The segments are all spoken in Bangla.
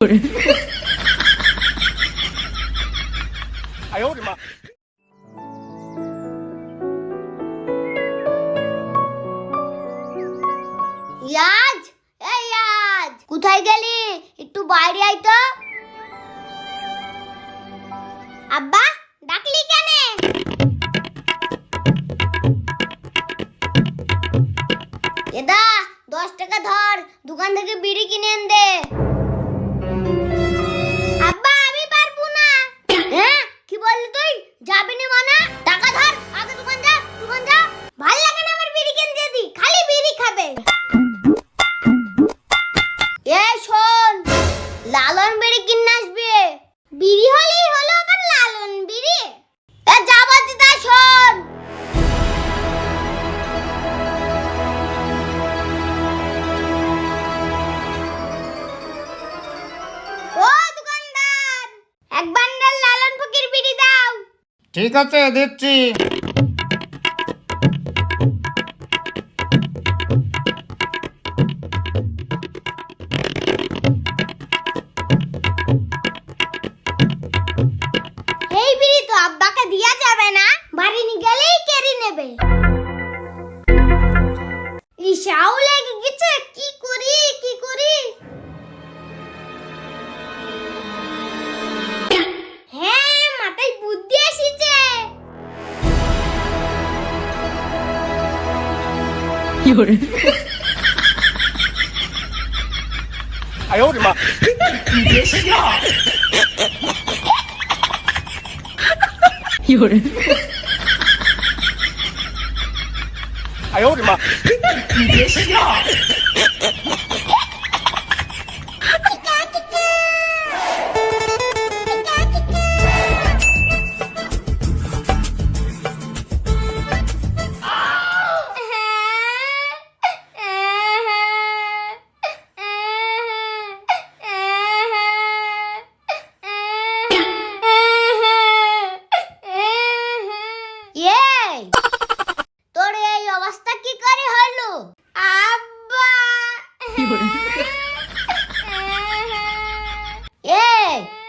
有人， 哎呦我的妈！ ইয়াজ এই ইয়াজ কোথায় গেলি একটু বাইরে আয় তো আব্বা ডাকলি কেন এদা দশ টাকা ধর দোকান থেকে বিড়ি কিনে এনে দে আব্বা ঠিক আছে, দিচ্ছি। এই তো আব্বাকে যাবে না? বাড়ি নিয়ে গেলেই কেড়ে নেবে। গেছে, কি 有人，哎呦我的妈！你别笑有人，哎呦我的妈！এই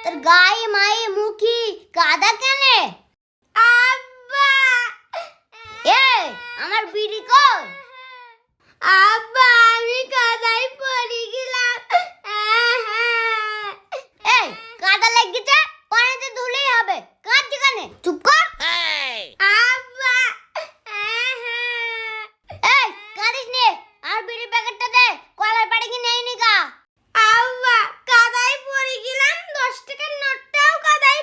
তোর গায়ে মায়ে মুখি কাদা কেনে? আব্বা! এই আমার বিড়ি কই? আব্বা আমি কাদায় পড়ে গেলাম এই কাদা লেগেছে পানিতে ধুলেই হবে কাঁদছি কেন চুপ কর আব্বা এই কাঁদিস নে আর বিড়ি প্যাকেটটা দে কলার পাড়ে কি নেই নিকা আব্বা কাদায় পড়ে গেলাম দশ টাকার নোটটাও কাদায়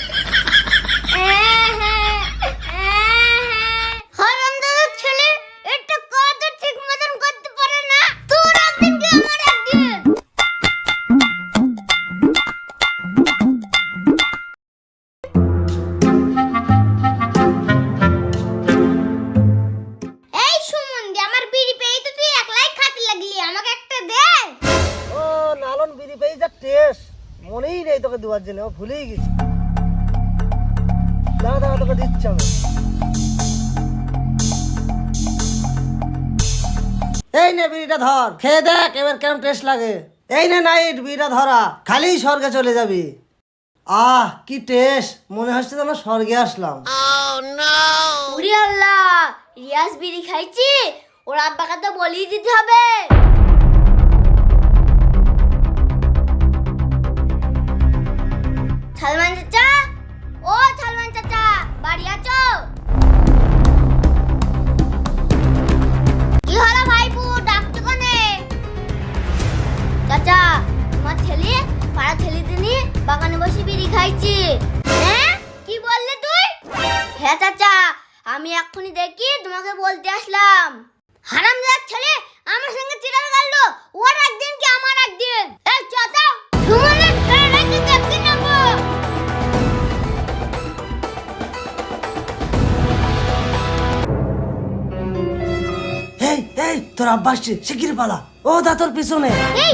দেওয়ার জন্য ভুলেই গেছি। দাঁড়া দাঁড়া তোকে দিচ্ছি আমি। এই নে বিড়িটা ধর খেয়ে দেখ এবার কেমন টেস্ট লাগে। এই নে নাইট বিড়িটা ধরা খালি স্বর্গে চলে যাবি। আহ কি টেস্ট মনে হচ্ছে যেন স্বর্গে আসলাম। উরি আল্লাহ রিয়াজ বিড়ি খাইছি ওর আব্বাকে তো বলিয়ে দিতে হবে। সালমান চাচা? ও সালমান চাচা, বাড়ি আছো? কি হলো ভাইপু, ডাকছো কনে? চাচা, তোমার ছেলে পাড়া ছেলে দিনি বাগানে বসে বিড়ি খাইছি। হ্যাঁ? কি বললে তুই? হ্যাঁ চাচা, আমি এক্ষুনি দেখি তোমাকে বলতে আসলাম। হারাম ছেলে আমার সঙ্গে চিরাল গেল ওর একদিন কি আমার একদিন? এই এই তোর আব্বাস শিগগির পালা। ও দাতর পিছনে। এই